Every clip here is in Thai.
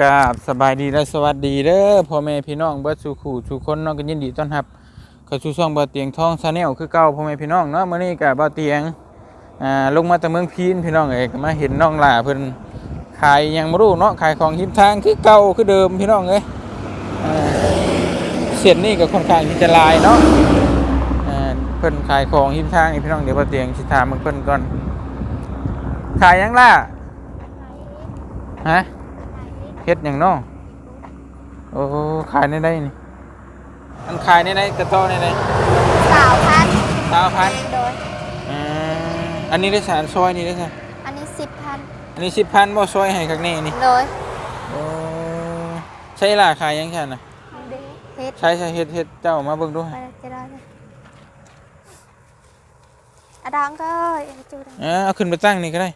กราบสบายดีและสวัสดีเด้อพ่อแม่พี่น้องเบิดสู่ขู่สู่คนเนาะก็ยินดีต้อนรับเข้าสู่ช่องเบ่าวเตียงทองชาแนลคือเก่าพ่อแม่พี่น้องเนาะมื้อนี้ก็บ่าวเตียงอ่าลงมาแต่เมืองพีนพี่น้องเอ้ยก็มาเห็นน้องหล่าเพิ่นขายหยังบ่รู้เนาะขายของหิมทางคือเก่าคือเดิมพี่น้องเอ้ยอ่าเส้นนี้ก็ค่อนข้างที่จะลายเนาะอ่าเพิ่นขายของหิมทางนี่พี่น้องเดี๋ยวเบ่าวเตียงสิถามเพิ่นก่อนขายหยังล่ะฮะ เฮ็ดหยังเนาะโอ้ขายในได้นี่อันขายในได้กระต้อในได้สาวพันสามพันโดยอ่าอันนี้ได้สารซอยนี่ได้สะอันนี้สิบพันอันนี้สิบพันบ่ซอยให้ข้างในนี่โดยโอ้ใช่ล่ะขายหยังฉันน่ะเฮ็ดใช่ใช่เฮ็ดเฮ็ดเจ้ามาเบิ่งดูไปจะได้เลยอะดังก็เอาจูดังอ่าเอาขึ้นไปตั้งนี่ก็ได้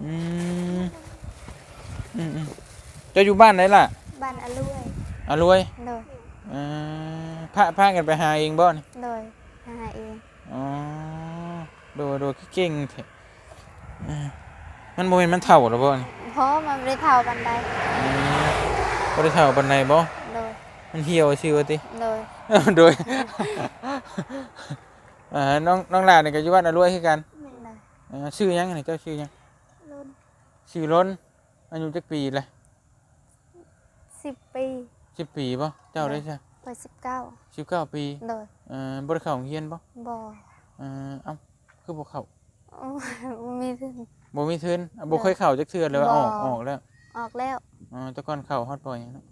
อืม อืมอืมเจะอยู่บ้านไหนล่ะบ้านอลุ่ยอารวยโดยอ่าพาพากันไปหาเองบ่นี่โดยหาเองอ๋อโดยโดยคือเก่งแท้อ่ามันบ่แม่นมันเท่าหรอบ่นี่เพราะมันไม่ได้เท่าบันไดอืมบ่ได้เท่าปานใดบ่โดยมันเหี่ยวซื่อว่าติ โดยโดยอ่าน้องน้องหลานนี่ก็อยู่บ้านอรวยคือกันโดยอ่าชื่อหยังนี่เจ้าชื่อหยังรุ่นชื่อล้น อายุจักปีละสิบปี10ปีบ่เจ้าได้ซะเปิดสิบเก้า19ปีโดยเอ่อบ่ได้เข้าโรงเรียนบ่บ่อเอ่อเอ้าคือบ่เข้าอู้มีถึงบ่มีทุนอะบ่เคยเข้าจักเทื่อเลยว่าออกบ่ออกแล้ว ออกแล้วอ๋อแต่ก่อนเข้าฮอดปอหยังเนาะ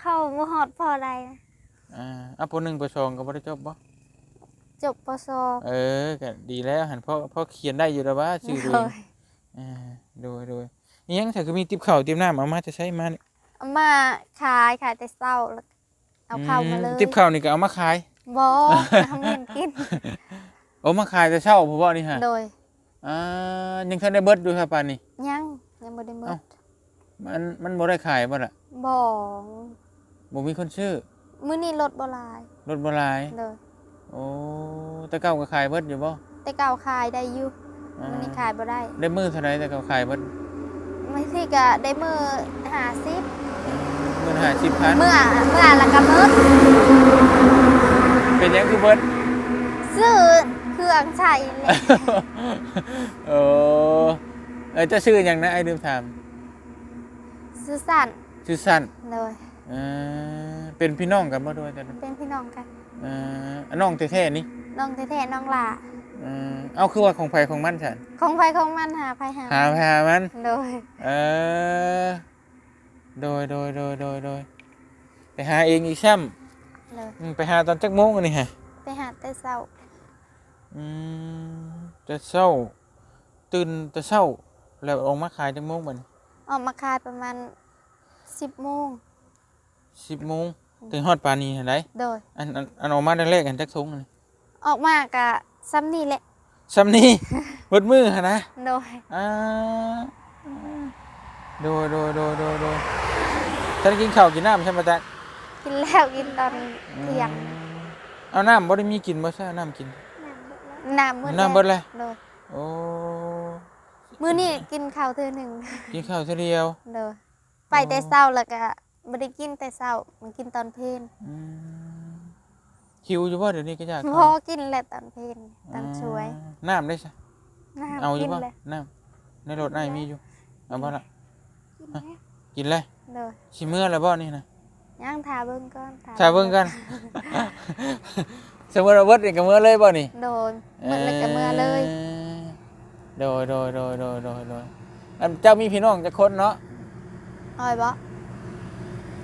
เข้าบ่ฮอดพอใดนะอ่าอะปหนึ่งปสองก็บ่ได้จบบ่จบปศเออก็ดีแล้วหันพ่อพ่อเขียนได้อยู่แล้วว่าชื่อตัวโดเองยอ่าโดยโดย อิหยังถ้าคือมีติบข้าวติบน้ำเอามาจะใช้มานี่เอามาขายขายแต่เศร้าแล้วเอาเข้ามาเลยอืติบข้าวนี่ก็เอามาขาย บอทำเงินกิน เอามาขายแต่เช้าผมว่านี่ฮะโดยอ่ายังทันได้เบิดดูครับปานนี้ยังยังบ่ได้หมเอ้า ดมันมันบ่ได้ขายบ่ล่ะบ่บ่มีคนซื้อมื้อนี้รถบ่หลายรถบ่หลายโดยโอ้แต่เก่าก็ขายเบิดอยู่บ่แต่เก่าขายได้อยู่อ่ามื้อนี้ขายบ่ได้ได้มื้อเท่าไหร่แต่เก่าขายเบิด ไม่สิก็ได้มื้อ50มื้อละ50,000เมื่อเมื่อละก็มื้อเป็นหยังคือเบิดซื้อเครื่องใช้เลยโอ้เออจะชื่อหยังนะไอ้ลืมถามซื้อสั่นชื่อสั้นโดยเออเป็นพี่น้องกันบ่ด้วยกันเป็นพี่น้องกันเอออันน้องแท้ๆนี่น้องแท้ๆน้องหล่าเออเอาคือว่าของไผของมันฉันของไผของมันหาไผหาหาหามัน โดย เออ โดยโดยโดยโดยโดยไปหาเองอีกซ้โดยำอืมไปหาตอนจักโมงอันนี่ฮะ ไปหาแต่เช้าอืมจะเช้า ตื่นแต่เช้า แล้วออกมาขายจักโมงบัดนี้ออกมาขายประมาณ10โมงสิบโมงถึงฮอดปานนี้เห็นไดโดย อันอันอันออกมาแรกๆกันจักทงอันนี้ออกมากะ ซ้ำนี่แหละซ้ำนี่เบิดมือหั่นนะโดยอ่าโดยโดยโดยโดยโดยท่านกินข้าวกินน้ำใช่ไหมจ๊ะกินแล้วกินตอนเที่ยงเอาน้ำบ่ได้มีกินบ่ใช่น้ำกินน้ำมืดน้ำเบิดเลยโดยโอ้มื้อนี้กินข้าวเทื่อหนึ่งกินข้าวเท่าเดียวโดยไปแต่เช้าแล้วก็บ่ได้กินแต่เช้ามันกินตอนเพลนอืม หิวอยู่บ่เดี๋ยวนี้ก็อยากพอกินแหละตอนเพลนตอนช่วยอ่าน้ำได้ใช่น้ำเอาอยู่กินบ่เลยน้ำในรถไอ้มีอยู่เอาบ่ละฮะกินเลยโดยสิเมื่อแล้วบ่นี่นะย่างทาเบิ่งก่อนถ้าเบิ่งกันสมมุติว่าเบิดนี่ก็เมื่อเลยบ่นี่โดยหมดเลยก็เมื่อเลยโดยโดยโดยโดยโดยโดยอันเจ้ามีพี่น้องจักคนเนาะอ้อยบ่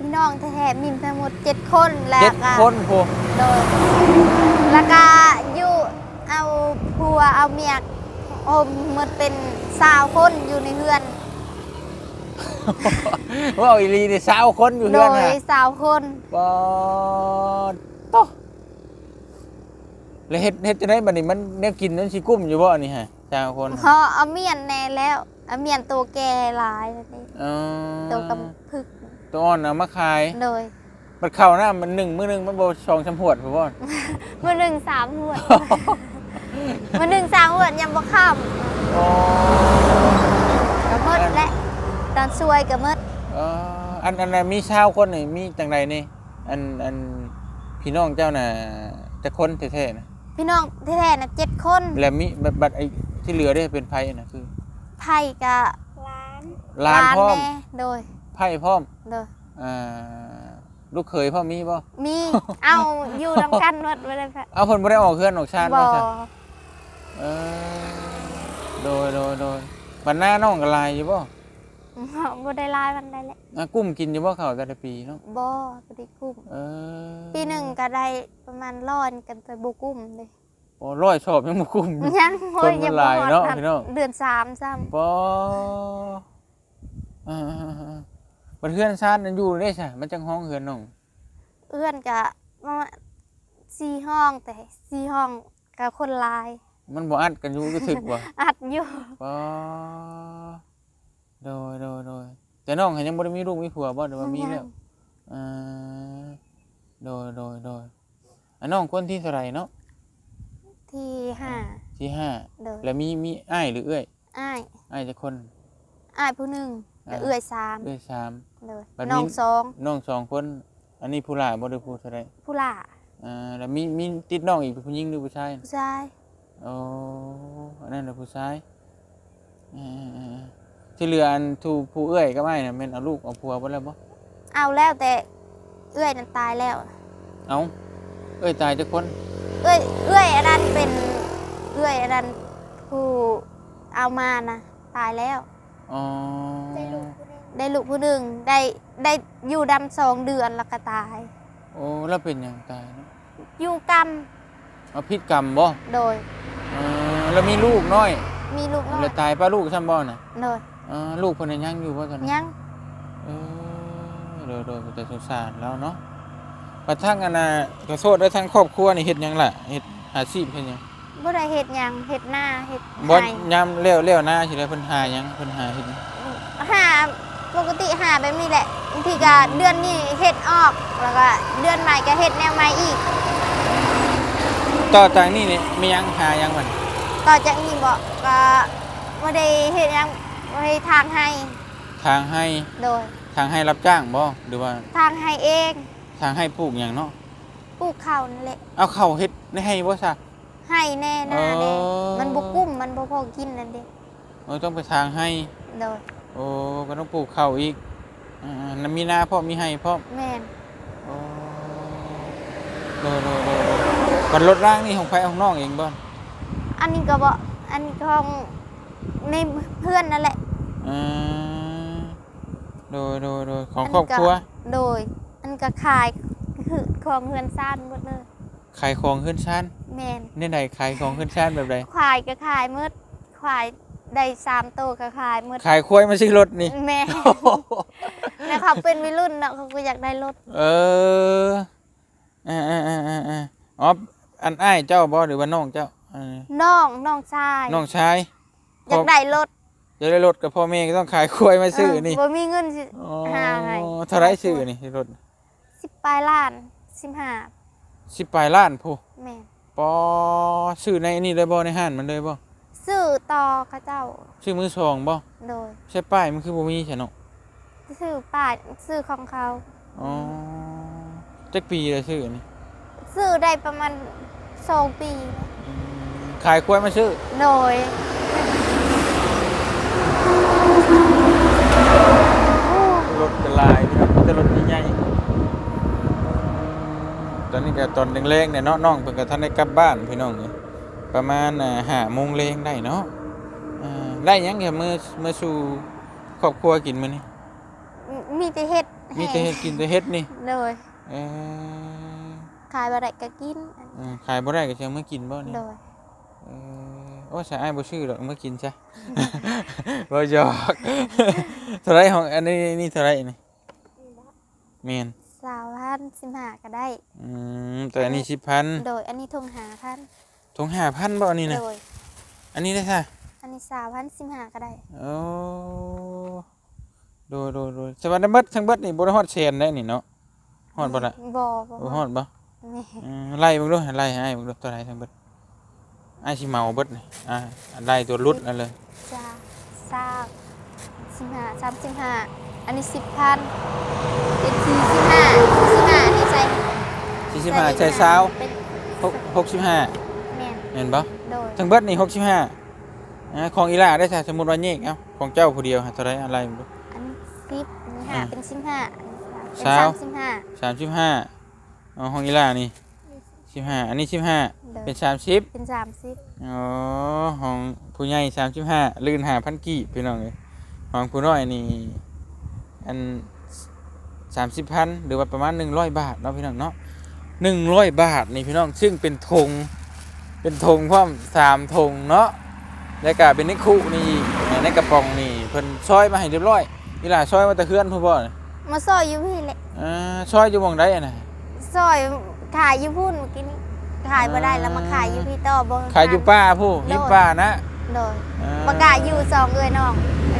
พี่น้องแท้ๆมีทั้งหมดเจ็ดคนแล้วเจ็ดก็คนโหโดยแล้วก็อยู่เอาผัวเอาเมียโอมหมดเป็นสาวคนอยู่ในเฮือน ว่าเอาอีหลีนี่สาวคนอยู่โดเฮือนยน่ะสาวคนปอดโตแล้วเฮ็ดเฮ็ดจังได๋บัดนี้มันแนวกินนั้นสิกุ้มอยู่บ่นี่ฮะสาวคนพอเอาเมียนแน่แล้วเอาเมียนตัวแก่หลายแล้วนี่อ๋อตัวกำพึก ตัวอ่อนเอามาขาย โดย มันเข้าหน้ามันหนึ่งมื้อหนึงมันบ่สองสามหวดบ่บ่มือหนึ่งสามหวด มือหนึ่งสามหวดยังบ่ข้ามอ๋อก็หมดแล้วอตอนช่วยก็หมดเอออันอันน่ะมีชาวคนนี่มีจังไดนี่ อันอันพี่น้องเจ้าน่ะจะคนแท้ๆนะพี่น้องแท้ๆน่ะเจ็ดคนแล้วมีบัดบัดไอ้ที่เหลือได้เป็นไผน่ะคือไผ่กะร้านหลานพร้อม แน่โดย ไผพร้อมโดยอ่าลูกเขยพ่อมีบ่มี เอาอยู่นำกันหมดบ่ได้แพ้เอาเพิ่นบ่ได้ออกเฮือนออกชาติบ่บ่ซะเออโดยโดยโดยบัดหน้าน้องก็ลายอยู่บ่บ่ได้ลายมันได้แหละอะกุ้มกินอยู่บ่ข้าวแต่ละปีเนาะบ่บ่ได้กุ้ม เออปีหนึ่งก็ได้ประมาณร้อยกันแต่บ่กุ้มเลยโอ้ร้อยชอบยังบ่กุ้มอยู่ ยังโอ้ยคนมันยังหลายเนาะฮอดพี่น้อง เดือนสามซ้ำปออ่าๆๆ บัดเฮือนชาตินั้นอยู่ได้ใช่มันจังห้องเฮือนน้องเอื้อนก็ประมาณสี่ห้องแต่สี่ห้องกับคนหลาย มันบ่อัดกันอยู่ก็ถึกบ่ อัดอยู่ปอโดยโดยโดยแต่น้องเห็นยังบ่ได้มีลูกมีผัวบ่หรือว่ามีแล้วอ่าโดยโดยโดยอันน้องคนที่เท่าไหร่เนาะที่ห้าที่ห้าเดินแล้วมีมีอ้ายหรือเอ้ยอ้ายอ้ายจะคนอ้ายผู้หนึ่ง กับอ่าเอื้อยสามเอ้ยสามเดินบัดนี้น้องสองน้องสองคน อันนี้ผู้หลายบ่ได้ผู้เท่าไหร่ผู้หล่าอ่าแล้วมีมีติดน้องอีกเป็นผู้หญิงหรือผู้ชายผู้ชายโอ้อันนั้นน่ะผู้ชายเออๆๆที่เหลืออันทูผู้เอื้อยก็ไม่นะแม่นเอาลูกเอาผัวบ่แล้วบ่เอาแล้วแต่เอื้อยนั้นตายแล้ว เอาเอ้ยตายจักคนเอื้อยเอื้อยอันนั้นเป็นเอื้อยอันนั้นผู้เอามานะตายแล้ว อ๋อได้ลูกคนหนึงได้ลูกผู้หนึ่งได้ได้อยู่ดำสองเดือนแล้วก็ตาย โอ้แล้วเป็นหยังตายเนาะอยู่กรรมเอาพิษกรรมบ่โดยเออแล้วมีลูกน้อยมีลูกน้อแล้ยวตายป้าลูกซ้ํบ่น่ะโดยเออลูกเพิ่นนะยังอยู่บ่ตอนนั้น ยังเออโดยๆแต่สงสารแล้วเนาะกระทั่งอันน่ะขอโทษได้ทั้งครอบครัวนี่เฮ็ดหยังล่ะเฮ็ดอาชีพเฮ็ดหยัง บ่ได้เฮ็ดหยังเฮ็ดหน้าเฮ็ดบ่ไห้ยามเลี้ยวเลี้ยวหน้าสิได้เพิ่นหาหยังเพิ่นหาเฮ็ดหยังหาปกติหาแบบนี้แหละบางทีก็เดือนนี้เฮ็ดออกแล้วก็เดือนใหม่ก็เฮ็ดแนวใหม่อีก ต่อจากนี้นี่มีหยังหาหยังมันต่อจากนี้บอกก็บ่ได้เฮ็ดหยังบ่ได้ทางให้ทางให้โดย ทางให้รับจ้างบ่หรือว่าทางให้เอง ทางให้ปลูกหยังเนาะปลูกข้าวนั่นแหละเอาเข้าวเฮ็ดในให้บ่ซะ ให้แน่นาแน่อ๋อ มันบ่กุ้มมันบ่พอกินนั่นเด้เออต้องไปทางให้ โดยโอ้ก็ต้องปลูกข้าวอีกอ่าๆแล้วมีนาพร้อมมีให้พร้อมแม่นโอ้โดโดโดโดบัดรถร่างนี่ของไผของน้องเองบ่อันนี้ก็บ่อันนี้ก็ของในเพื่อนนั่นแหละอ่าโดยโดยโดยของครอบครัวโดย อันก็ขายคือของเฮือนซ่านหมดเลยขายของขึ้นชั้น แม่นเนี่ยใดขายของขึ้นชั้นแบบใดควายก็ขายหมืดควายได้สามตัวก็ขายหมืดขายควายมาซื้อรถนี่แม่แล้วเขาเป็นวัยรุ่นเนาะเขาก็อยากได้รถเอออ่าอ่าอ่าอ่าอ่าอ๋ออันอ้ายเจ้าบ่หรือว่าน้องเจ้าอ่าน้องน้องชายน้องชายอยากได้รถจะได้รถกับพ่อแม่ก็ต้องขายควายมาซื้อนี่เบ่มีเงินสิอ๋อหาให้เท่าไรซื้อนี่รถสิบปลายล้านสิบห้าสิบปลายล้านผู้แม่ ปอซื้อในนี่เลยบ่ในห้านมันเลยบ่ซื้อต่อเขาเจ้า ซื้อมือสองบ่โดยใช่ป้ายมันคือบ่มีใช่เนาะซื้อป้ายซื้อของเขาอ๋อจักปีเลยซื้อนี่ซื้อได้ประมาณสองปีอืมขายควายมาซื้อโดยรถกระลายพี่น้องแต่รถใหญ่ๆ ตอนนี้ก็ตอนแรงๆเนี่ยเนาะน้องเพิ่นก็ทันได้กลับบ้านพี่น้องนี่ประมาณอ่าห้าโมงแรงได้เนาะอ่าได้หยังแค่มื้อมื้อสู่ครอบครัวกินมื้อนี้มีแต่เฮ็ดมีแต่เฮ็ดกินแต่เฮ็ดนี่โดยเออขายบ่ได้ก็กินอืมขายบ่ได้ก็จะเอามื่อกินบ่นี่โดยเออโอ้ใช่อ้ายบ่ชื่อหรอกเอามื่อกินซะบ่หยอกเท่าไหรของอันนี้นี่เท่าไหรนี่แม่น สาวพันสิบห้าก็ได้ อืมแต่อันนี้10,000โดยอันนี้ทงหาพันทง5,000บ่อันนี้น่ะโดย อันนี้ได้ซะอันนี้สาวพันสิบห้าก็ได้โอ้โดยโดยโดยสวัสดีเบิดทั้งเบิดนี่บ่ได้ฮอดแสนได้นี่เนาะฮอดบ่ล่ะบ่บ่บ่ฮอดบ่แม่อืมไล่เบิ่งดูไล่ให้เบิ่งดูเท่าไหรทั้งเบิดอ้ายสิเมาเบิดนี่อ่าไล่ตัวรุดนั่นเลยจ้าสาว สิสิบห้าสามสิบห้าอันนี้สิบพันเป็นสี่สิบห้าสิบห้าอันนี้ใส่สี่สิบห้าใช้เช้าเป็นหกหกสิบห้าแม่นเห็นปะโดยทั้งเบิดนี่หกสิบห้าของอีหล่าได้ใช่สมมุติว่าเยกเอ้าของเจ้าผู้เดียวหาเท่าไรอะไรบ่รู้อันนี้สิบอันนี้ห้าอ่าเป็นสิบห้าอันนี้เป็นเช้าสามสิบห้าสามสิบห้าเอาของอีหล่านี่สิบห้าอันนี้สิบห้าโดยเป็นสามสิบเป็นสามสิบอ๋อของผู้ใหญ่สามสิบห้าลื่นหาพันกี่พี่น้องเลย ของผู้น้อยนี่อันสามสิบพันหรือว่าประมาณหนึ่งร้อยบาทเนาะพี่น้องเนาะหนึ่งร้อยบาทนี่พี่น้องซึ่งเป็นธงเป็นธงพร้อมสามธงเนาะแล้วก็เป็นนิคุนี่ในกระป๋องนี่เพิ่นซอยมาให้เรียบร้อยนี่ล่ะซอยมาแตะเคือนพ่อบ่น่ะมาซอยอยู่พี่แหละอ่าซอยอยู่หมองใดอะนะซอยขายอยู่พุ่นเมื่อกี้นี้ขายมาได้แล้วมาขายอยู่พี่ต่อบ่ขายอยู่ป้าผู้ยิบป้านะโดยอ่ประกาศอยู่สองเอ้ยน้อง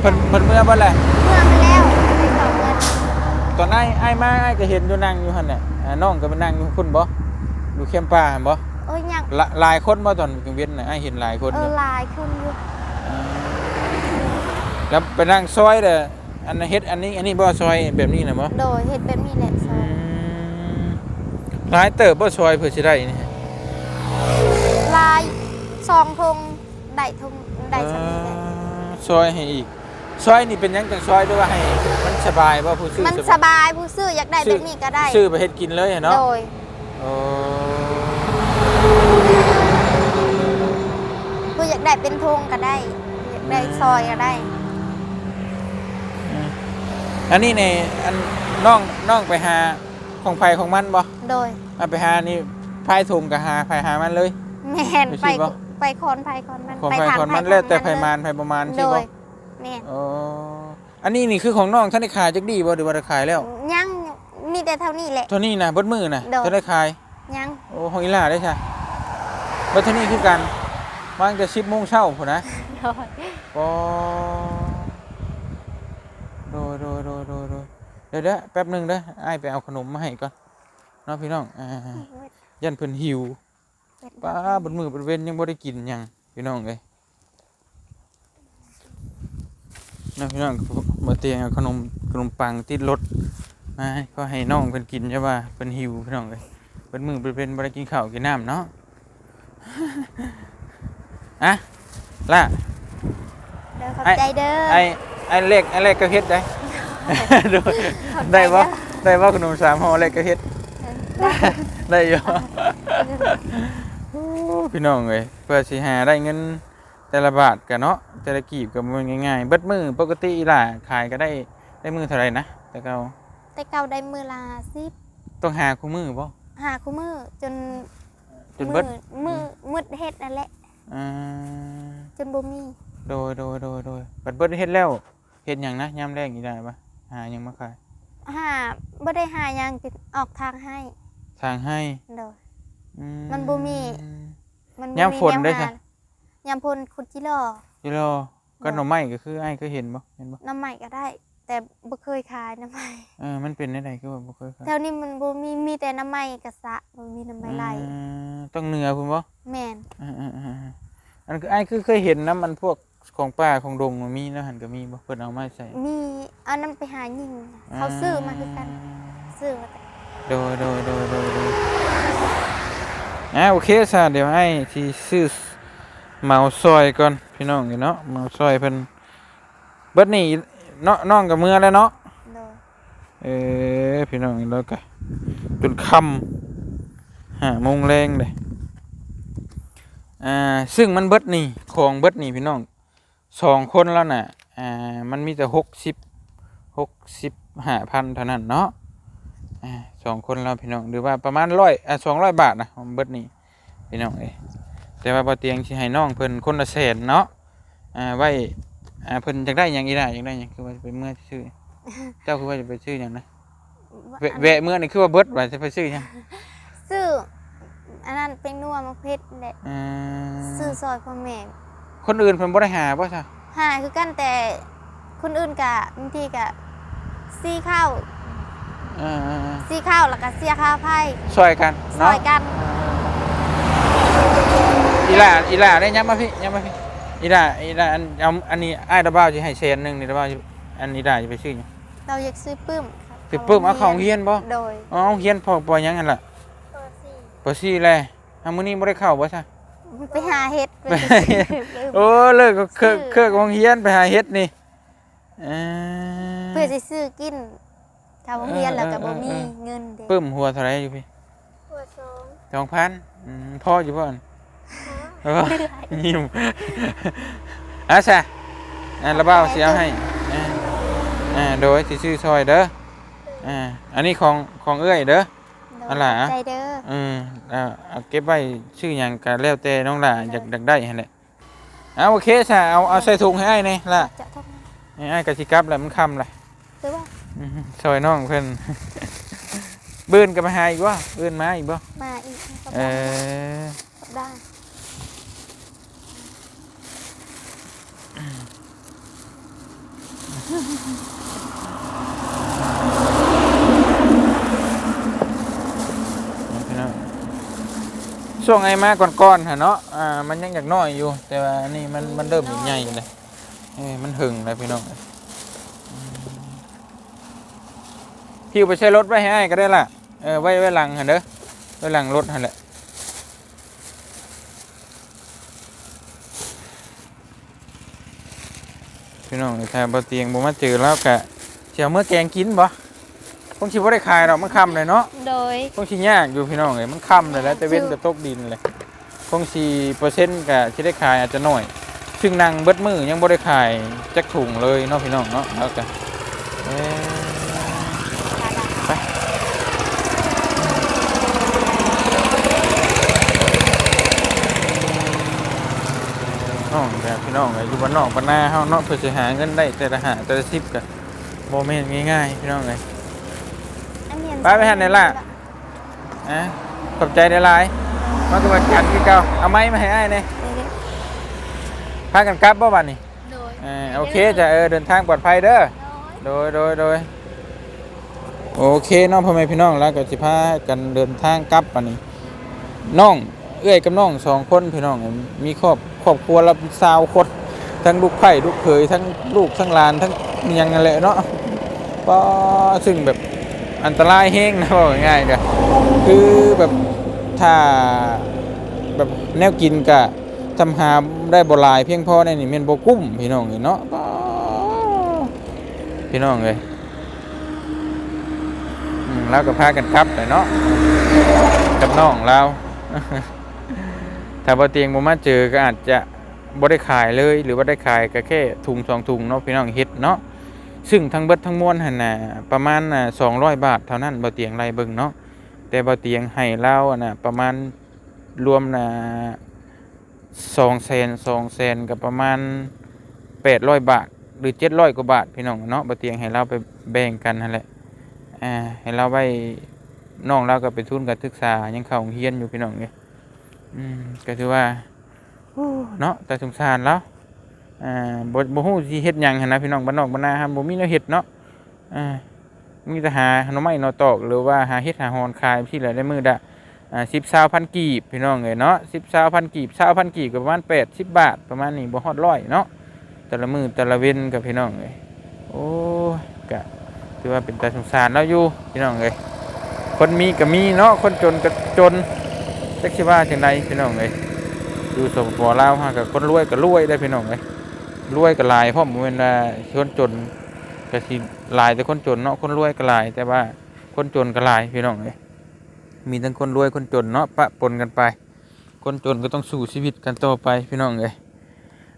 เพิ่นเพิ่นเมื่อบ่แหละเมื่อมาแล้วไปสองเงินตอนนั้นไอ้ายมาไอ้ายก็เห็นอยู่นั่งอยู่หั่นน่ะอ่าน้องก็ไปนั่งอยู่คุณบ่อยู่เข้มป่าหั่นบ่เอ้ยยังละหลายคนบ่ตอนกลางเวียนน่ะไอ้ายเห็นหลายคนเอออยู่หลายคนอยู่แล้วไปนั่งซอยเด้ออันนั้นเฮ็ดอันนี้อันนี้บ่ซอยแบบนี้น่ะบ่โดยเฮ็ดแบบนี้แหละซอือยมหลายเติบบ่ซอยเพื่อสิได้นี่ลายซองทงได้ทงได้สำนี้แหละอ่าซอยให้อีก ซอยนี่เป็นหยังจังซอยด้วยว่าให้มันสบายบ่ผู้ซื้อมันสบายผู้ซื้ออยากได้แบบนี้ก็ได้ซื้อไปเฮ็ดกินเลยอะเนาะโดย โอ้ผู้อยากได้เป็นทงก็ได้อยากได้ซอยก็ได้ อันนี้ในอันน้องน้องไปหาของไผของมันบ่โดย เอาไปหานี่พายถุงกับหาไผหามันเลย แม่นไปไปสิบ่ ไปคอนไปคอนมันของไปไผทางของมันไผแล้วแต่ทงไผมานไผประมาณโดใช่บ่ย แม่นอ๋ออันนี้นี่คือของน้องท่านได้ขายจักดีบ่หรือว่าได้ขายแล้ว ยังมีแต่เท่านี้แหละ เท่านี้นะเบิดมือน่ะโดยจะได้ขายยังโอ้ของอีหล่าได้ใช่เบิดเท่านี้คือกันวางแต่10โมงเช้าพุ่นนะ โดยอ๋อโดยโดยโดยโดยโดยเดี๋ยวเดี๋ยวแป๊บหนึงเด้ออ้ายไปเอาขนมมาให้ก่อนเนาะพี่น้องอ่ายันเพิ่นหิวป้าบนมือบนเว้นยังบ่ได้กินหยังพี่น้องเลย น้องพี่น้องมาเตียงเอาขนมขนมปังติดรถมาให้ก็ให้น้องเพิ่นกินใช่ป่ะเพิ่นหิวพี่น้องเลยเพิ่นมือบนเว้นบ่ได้กินข้าวกินน้ำเนาะอะล่ะเด้อขอบไอ้ใจเด้อไอ้ไอ้เล็กไอ้เล็กก็เฮ็ดได้ดูได้บ่ได้บ่ขนมสามห่อเล็กก็เฮ็ดได้อยู่โอ้พี่น้องเอ้ยเพื่อสิหาได้เงิน แต่ละบาทกันเนาะแต่ละกีบก็มันง่ายๆเบิดมือปกติอีหล่าขายก็ได้ได้มือเท่าไหร่นะแต่เก่าแต่เก่าได้มือละสิบต้องหาคู่มือบ่หาคู่มือจนจนเบิดมือมือมืดเฮ็ดนั่นแหละอ่าจนบ่มีโดยโดยโดยโดยบัดเบิดเฮ็ดแล้วเฮ็ดหยังนะยามแรกอีได้ปะหาหยังมาขายหาบ่ได้หาหยังติดออกทางให้ ทางให้เด้ออืมันบ่มีมันบ่ยามฝนแวได้หาค่ะ ยามฝนขุดจิโร่อยู่รอก็หน่อไม้ก็คือไอ้ายก็เห็นบ่เห็นบ่น้ำใหม่ก็ได้ แต่บ่เคยขายน้ำใหม่เออมันเป็นได้ไดคือว่าบ่เคยขายแถวนี้มันบ่มีมีแต่น้ำใหม่กะสะบ่มีน้ำใหม่ไหลอ่าต้องเหนือพุ่นบ่แม่นอ่าๆๆๆอันคือไอ้ายคือเคยเห็นน้ำมันพวกของป่าของดงมันมีนะหันก็มีบ่เพิ่นเอามาใส่มีเอาน้ำไปหายิงเขาซื้อมาคือกันซื้อมาแต่โดยโดยโดยโดยโดยอ่าโอเคซะเดี๋ยวไอ้ที่ซื้อ เหมาซอยก่อนพี่น้องนี่เนาะเหมาซอยเพิ่นเบิดนี่เนาะน้องกับเมื่อแล้วเนาะโดยเออพี่น้องนี่แล้วก็จนค่ำห้าโมงแรงเลยอ่าซึ่งมันเบิดนี่ของเบิดนี่พี่น้องสองคนแล้วน่ะอ่ามันมีแต่หกสิบหกสิบห้าพันเท่านั้นเนาะอ่าสองคนแล้วพี่น้องหรือว่าประมาณร้อยอ่าสองร้อยบาทนะของเบิดนี่พี่น้องเอ้ย แต่ว่าบ่เตียงสิให้น้องเพิ่นคนละแสนเนาะอ่าไว้อ่าเพิ่นอยากได้หยังอีได้อยากได้หยังคือว่าจะไปเมื่อชื่อเจ้าคือว่าจะไปชื่อหยังนะแวะแวะเมื่อนี่คือว่าเบิดว่าจะไปชื่อหยังซื้ออันนั้นเป็นนัวมะเพชรแหละอ่าซื้อซอยพ่อแม่คนอื่นเพิ่นบ่ได้หาบ่ซะหาคือกันแต่คนอื่นกะบางทีกะซีข้าวอ่าซีข้าวแล้วก็เสียข้าวไผ่ๆช่วยกันซเนาะอยกันอี หล่าอีหล่าได้ยับมาพี่ยับมาพี่อีหล่าอีหล่าอันเอาอันนี้อ้ายดะบ้าวสิให้แสนหนึงนี่ดะบ้าวสิอันนี้ได้จะไปซื้อหยังเราอยากซื้อปื้มครับซื้อปื้มเอาของเฮียนบ่โดยอ๋อเฮียนพอปอหยังกันล่ะปสี่ปอซี่แลอามื้อนี้บ่ได้เข้าบ่ซะ ไปหาเห็ดไปหาเฮ็ดโอ้เลิกก็เครือเครือของเฮียนไปหาเฮ็ดนี่เออเพื่อจะซื้อกินทำโรงเรียนแล้วก็บ่มีเออเออเงินเด็กปึ้มหัวเท่าไหร่อยู่พี่หัวสองสองพันอืมพ่ออยู่บ่อนฮะเออ ยิ้มอะซะอะระเบ้าสิเอาให้อ่าอ่าโดยสิซื้อซอยเด้ออ่าอันนี้ของของเอื้อยเด้ออันล่ะใจเด้ออืมอ่าเอาเก็บไว้ชื่อหยังก็แล้วแต่น้องล่ะอยากอยากได้หั่นแหละเอาโอเคซะเอาเอาใส่ถุงให้อ้ายนี่ล่ะจะทำให้อ้ายก็สิกลับแล้วมันค่ำล่ะหรือว่าอืมซอยน้องเพิ่นบื้นก็มาหาอีกบ่บื้นมาอีกบ่มาอีกก็เอได้อได้ พี่น้อง ช่วงไอ้มาก่อนๆฮะเนาะ อ่า มันยังอยากน้อยอยู่ แต่ว่านี่มันมันเริ่มใหญ่เลยเอ้มันหึงแล้วพี่น้องพี่ไปใช้รถไว้ให้อ้ายก็ได้ล่ะ เออไว้ไว้หลังหันเด้อ ไว้หลังรถหันแหละ พี่น้องถ้าบ่เตียงบ่มาเจอแล้วกะสิเอามื่อแกงกินบ่คงสิบ่ได้ขายดอกมันค่ำเลยเนาะโดยคงสิยากอยู่พี่น้องเอ้ยมันค่ำเลยแล้วแต่เว้นถูกแต่ตกดินเลยคงสิเปอร์เซ็นต์กะสิได้ขายอาจจะน้อย ซึ่งนางเบิดมือยังบ่ได้ขายจักถุงเลยเนาะพี่น้องเนาะแล้วก็เอ้ยไปน้องแบบพี่น้ องเอ้ยอยู่บ้านนอกบ้านนาเฮาเนาะเพื่อสิหาเงินได้แต่ละหาแต่ละสิบก็บ่แม่นง่ายๆพี่น้องเอ้ย อันเรียนไปไปหันไหนล่ะ อะขอบใจได้หลายมาตัวกันคือเก่าเอาไม้มาให้อ้ายนี่เด็กพากันกลับบ่บัดนี้โดยเออโอเคจะเออเดินทางปลอดภัยเด้อ โดยโดยโดยโอเคน้องพ่อแม่พี่น้องแล้วก็สิพากันเดินทางกลับบัดนี้น้องเอื้อยกับน้องสองคนพี่น้องมีครอบครอบครัวละสาวคน ทั้งลูกไผ่ลูกเขยทั้งลูกทั้งลานทั้งเมียงนั่นแหละเนาะก็ซึ่งแบบอันตรายแห้งนะบอกง่ายๆก็คือแบบถ้าแบบแนวกินกะทำหาได้บ่หลายเพียงพอในนี่แม่นบ่กุ้มพี่น้องเอ้ยเนาะพี่น้องเอ้ยแล้วก็พากันกลับไปเนาะกับน้องเราถ้าบ่เตียงบ่มาเจอก็อาจจะ บ่ได้ขายเลยหรือว่าได้ขายก็แค่ถุงสองถุงเนาะพี่น้องเฮ็ดเนาะซึ่งทั้งเบิดทั้งมวลหันน่ะประมาณน่ะ200บาทเท่านั้นบ่เตียงไรเบิ่งเนาะแต่บ่เตียงให้เราอะน่ะประมาณรวมน่ะ2แสน2แสนก็ประมาณ800บาท หรือ700กว่าบาทพี่น้องเนาะบ่เตียงให้เราไปแบ่งกันนั่นแหละอ่าให้เราไว้น้องเราก็ไปทุนการศึกษายังเข้าโรงเรียนอยู่พี่น้องเอ้ยอืมก็ถือว่า เนาะแต่สงสารแล้วอ่าบ่บ่ฮู้สิเฮ็ดหยังหันนะพี่น้องบ้านนอกบ้านนาครับบ่มีแนวเฮ็ดเนาะอ่ามีแต่หาหน่อไม้หน่อตอกหรือว่าหาเฮ็ดหาหอนขายที่ละได้มื้อละอ่า10 20พันกีบพี่น้องเอ้ยเนาะ10 20พันกีบ20พันกีบก็ประมาณ80บาท ประมาณนี้บ่ฮอด100เนาะแต่ละมื้อแต่ละเว้นกับพี่น้องเอ้ยโอ้ยก็ถือว่าเป็นตาสงสารแล้วอยู่พี่น้องเอ้ยคนมีก็มีเนาะคนจนก็จนจักสิว่าจังไดพี่น้องเอ้ย อยู่สปปลาวฮะกับคนรวยก็รวยได้พี่น้องเอ้ยรวยก็หลายเพราะม่นว่าคนจนก็สิลายแต่คนจนเนาะคนรวยก็หลาย แต่ว่าคนจนก็หลายพี่น้องเอ้ยมีทั้งคนรวยคนจนเนาะปะปนกันไป คนจนก็ต้องสู้ชีวิตกันต่อไปพี่น้องเอ้ย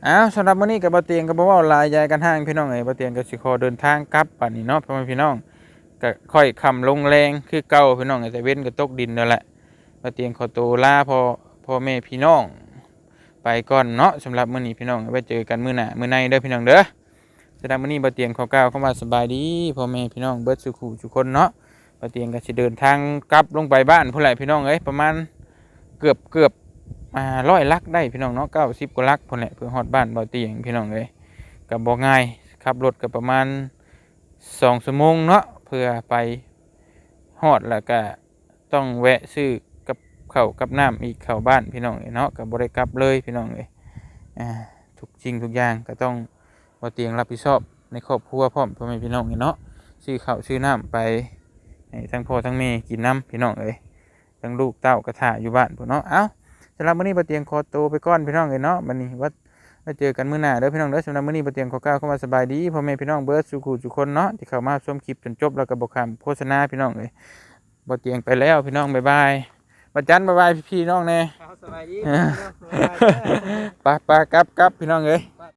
อ้าวสำหรับมื้อนี้ก็บ่เตียงก็บ่เว้าลายยายกันห้างพี่น้องเอ้ยบ่เตียงก็สิขอเดินทางกลับบัดนี้เนาะพ่อแม่พี่น้องก็ค่อยค่ำลงแรงคือเก่าพี่น้องเอ้ยแต่เว้นก็ตกดินนั่นแหละก็เตียมขอตัวลาพ่อพ่อแม่พี่น้อง ไปก่อนเนาะสำหรับมื้อนี้พี่น้องไว้เจอกันมื้อหน้ามื้อในเด้อพี่น้องเด้อสำหรับมื้อนี้บ่เตียงขอกล่าวเข้ามาสบายดีพ่อแม่พี่น้องเบิดสุขุทุกคนเนาะบ่เตียงก็สิเดินทางกลับลงไปบ้านผู้ใหญ่พี่น้องเอ้ยประมาณเกือบเกือบอ่าร้อยลักได้พี่น้องเนาะ90กว่าลักพุ่นแหละเพื่อฮอดบ้านบ่เตียงพี่น้องเอ้ยก็บ่ง่ายขับรถก็ประมาณ2ชั่วโมงเนาะเพื่อไปฮอดแล้วก็ต้องแวะซื้อ เข้ากับน้ำอีกเข้าบ้านพี่น้องเอ้ยเนาะกับบริกลับเลยพี่น้องเอ้ยทุกสิ่งทุกอย่างก็ต้องบ่เตียงรับผิดชอบในครอบครัวพร้อมพ่อแม่พี่น้องเนาะซื้อข้าวซื้อน้ำไปทั้งพ่อทั้งแม่กินน้ำพี่น้องเอ้ยทั้งลูกเต้ากระถาอยู่บ้านพุ่นเนาะเอ้าสำหรับมื้อนี้บ่เตียงขอโตไปก่อนพี่น้องเอ้ยเนาะบัดนี้ว่าไว้เจอกันมื้อหน้าเด้อพี่น้องเด้อสำหรับมื้อนี้บ่เตียงขอกล่าวเข้ามาสบายดีพ่อแม่พี่น้องเบิร์ดสุขุทุกคนเนาะที่เข้ามาชมคลิปจนจบแล้วก็บ่ข้ามโฆษณาพี่น้องเอ้ยบ่เตียงไปแล้วพี่น้องบ๊ายบาย บัดจันบ๊ายบายพี่ๆน้องแน่ครับสบายดี ไปไปกลับกลับพี่น้องเอ้ย